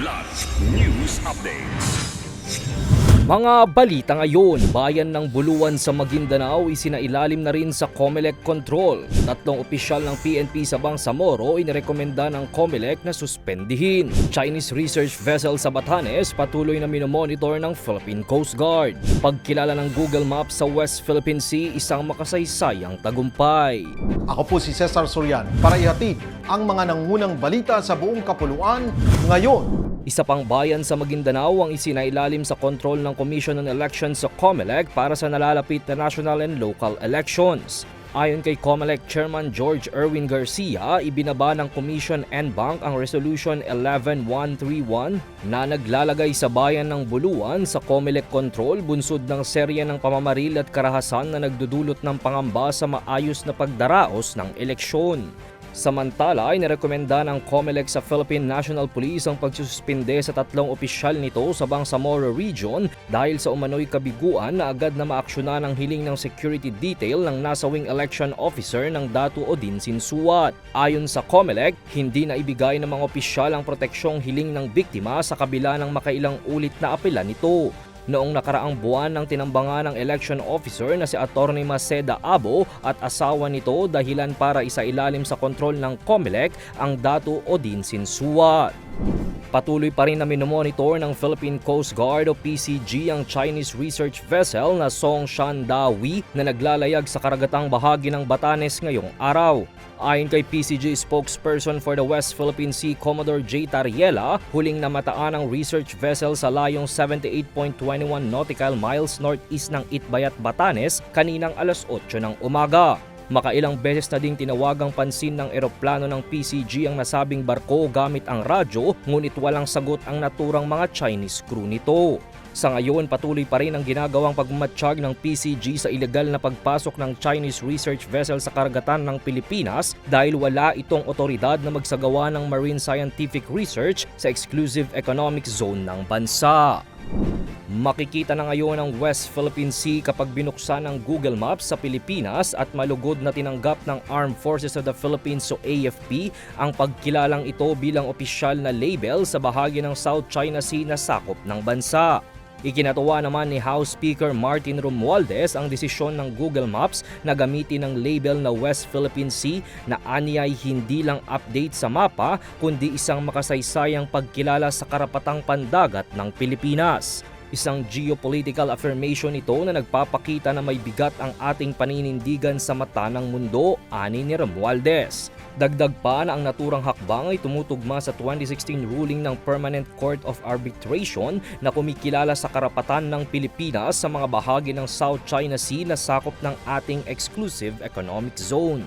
Kidlat News Updates. Mga balita ngayon, bayan ng Buluan sa Maguindanao isinailalim na rin sa COMELEC control. Tatlong opisyal ng PNP sa Bangsamoro inirekomenda ng COMELEC na suspendihin. Chinese research vessel sa Batanes patuloy na minomonitor ng Philippine Coast Guard. Pagkilala ng Google Maps sa West Philippine Sea isang makasaysayang tagumpay. Ako po si Cesar Sorian para ihatid ang mga nangunang balita sa buong kapuluan ngayon. Isa pang bayan sa Maguindanao ang isinailalim sa kontrol ng Commission on Elections sa COMELEC para sa nalalapit na national and local elections. Ayon kay COMELEC Chairman George Erwin Garcia, ibinaba ng Commission and Bank ang Resolution 11131 na naglalagay sa bayan ng Buluan sa COMELEC control bunsod ng serya ng pamamaril at karahasan na nagdudulot ng pangamba sa maayos na pagdaraos ng eleksyon. Samantala ay nirekomenda ng COMELEC sa Philippine National Police ang pagsususpinde sa tatlong opisyal nito sa Bangsamoro Region dahil sa umano'y kabiguan na agad na maaksyonan ang hiling ng security detail ng nasawing election officer ng Datu Odin Sinsuat. Ayon sa COMELEC, hindi na ibigay ng mga opisyal ang proteksyong hiling ng biktima sa kabila ng makailang ulit na apela nito. Noong nakaraang buwan ng tinambangan ng election officer na si Attorney Maceda Abo at asawa nito dahilan para isailalim sa kontrol ng COMELEC ang Datu Odin Sinsuat. Patuloy pa rin na minomonitor ng Philippine Coast Guard o PCG ang Chinese research vessel na Song Shandawi na naglalayag sa karagatang bahagi ng Batanes ngayong araw. Ayon kay PCG spokesperson for the West Philippine Sea Commodore J. Tariela, huling namataan ang research vessel sa layong 78.21 nautical miles northeast ng Itbayat, Batanes kaninang alas 8 ng umaga. Makailang beses na ding tinawagang pansin ng eroplano ng PCG ang nasabing barko gamit ang radyo ngunit walang sagot ang naturang mga Chinese crew nito. Sa ngayon, patuloy pa rin ang ginagawang pagmamatsyag ng PCG sa ilegal na pagpasok ng Chinese research vessel sa karagatan ng Pilipinas dahil wala itong otoridad na magsagawa ng marine scientific research sa exclusive economic zone ng bansa. Makikita na ngayon ang West Philippine Sea kapag binuksan ng Google Maps sa Pilipinas at malugod na tinanggap ng Armed Forces of the Philippines o AFP ang pagkilalang ito bilang opisyal na label sa bahagi ng South China Sea na sakop ng bansa. Ikinatuwa naman ni House Speaker Martin Romualdez ang desisyon ng Google Maps na gamitin ang label na West Philippine Sea na anyay hindi lang update sa mapa kundi isang makasaysayang pagkilala sa karapatang pandagat ng Pilipinas. Isang geopolitical affirmation ito na nagpapakita na may bigat ang ating paninindigan sa mata ng mundo, ani ni Romualdez. Dagdag pa na ang naturang hakbang ay tumutugma sa 2016 ruling ng Permanent Court of Arbitration na kumikilala sa karapatan ng Pilipinas sa mga bahagi ng South China Sea na sakop ng ating exclusive economic zone.